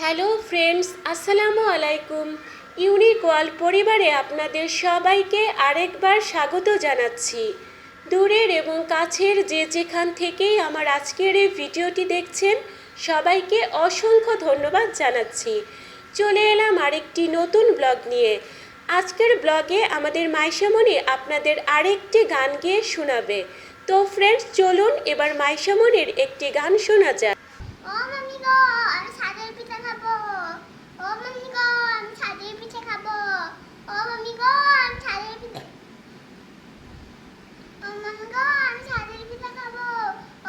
Hello friends, আসসালামু আলাইকুম। Unique world পরিবারে আপনাদের সবাইকে আরেকবার স্বাগত জানাচ্ছি। দূরের এবং কাছের যে যেখান থেকেই আমার আজকের এই ভিডিওটি দেখছেন, সবাইকে অসংখ্য ধন্যবাদ জানাচ্ছি। চলে এলাম আরেকটি নতুন ব্লগ নিয়ে। আজকের ব্লগে আমাদের মাইশামণি আপনাদের আরেকটি গান গেয়ে শোনাবে। তো ফ্রেন্ডস, চলুন এবার মাইশামণির একটি গান শোনা যাক ও মামি গো আমি ছাদের পিঠা খাব ও মামি গো আমি ছাদের পিঠা খাব ও মামি গো আমি ছাদের পিঠা ও মামি গো আমি ছাদের পিঠা খাব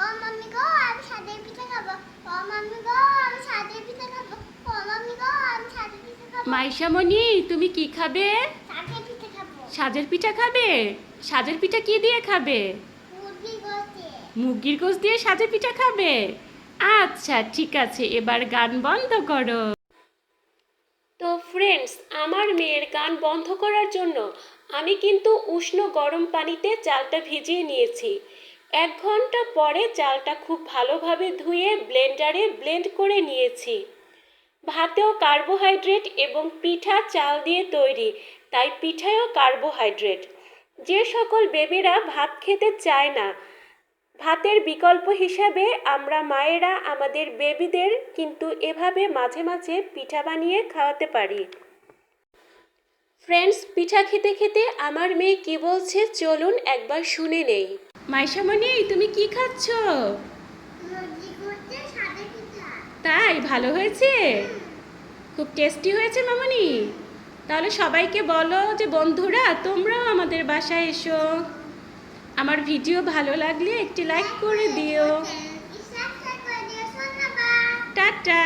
ও মামি গো আমি ছাদের পিঠা খাব ও মামি গো আমি ছাদের পিঠা খাব ও মামি গো আমি ছাদের পিঠা খাব মাইশামণি তুমি কি খাবে? সাজের পিঠা খাবে। সাজের পিঠা কি দিয়ে খাবে? মুরগির গোস দিয়ে। সাজের পিঠা খাবে? আচ্ছা ঠিক আছে এবার গান বন্ধ করো। তো ফ্রেন্ডস আমার মেয়ের গান বন্ধ করার জন্য আমি কিন্তু উষ্ণ গরম পানিতে চালটা ভিজিয়ে নিয়েছি। এক ঘণ্টা পরে চালটা খুব ভালোভাবে ধুয়ে ব্লেন্ডারে ব্লেন্ড করে নিয়েছি। ভাতেও কার্বোহাইড্রেট এবং পিঠা চাল দিয়ে তৈরি তাই পিঠায়ও কার্বোহাইড্রেট। যে সকল বেবিরা ভাত খেতে চায় না ভাতের বিকল্প হিসাবে আমরা মায়েরা আমাদের বেবিদের কিন্তু এভাবে মাঝে মাঝে পিঠা বানিয়ে খাওয়াতে পারি। ফ্রেন্ডস পিঠা খেতে খেতে আমার মেয়ে কি বলছে চলুন একবার শুনে নেই। মাইশামণি তুমি কি খাচ্ছ? তাই ভালো হয়েছে? খুব টেস্টি হয়েছে মামনি। তাহলে সবাইকে বলো যে বন্ধুরা তোমরাও আমাদের বাসায় এসো। আমার ভিডিও ভালো লাগলে একটি লাইক করে দিও। টাটা।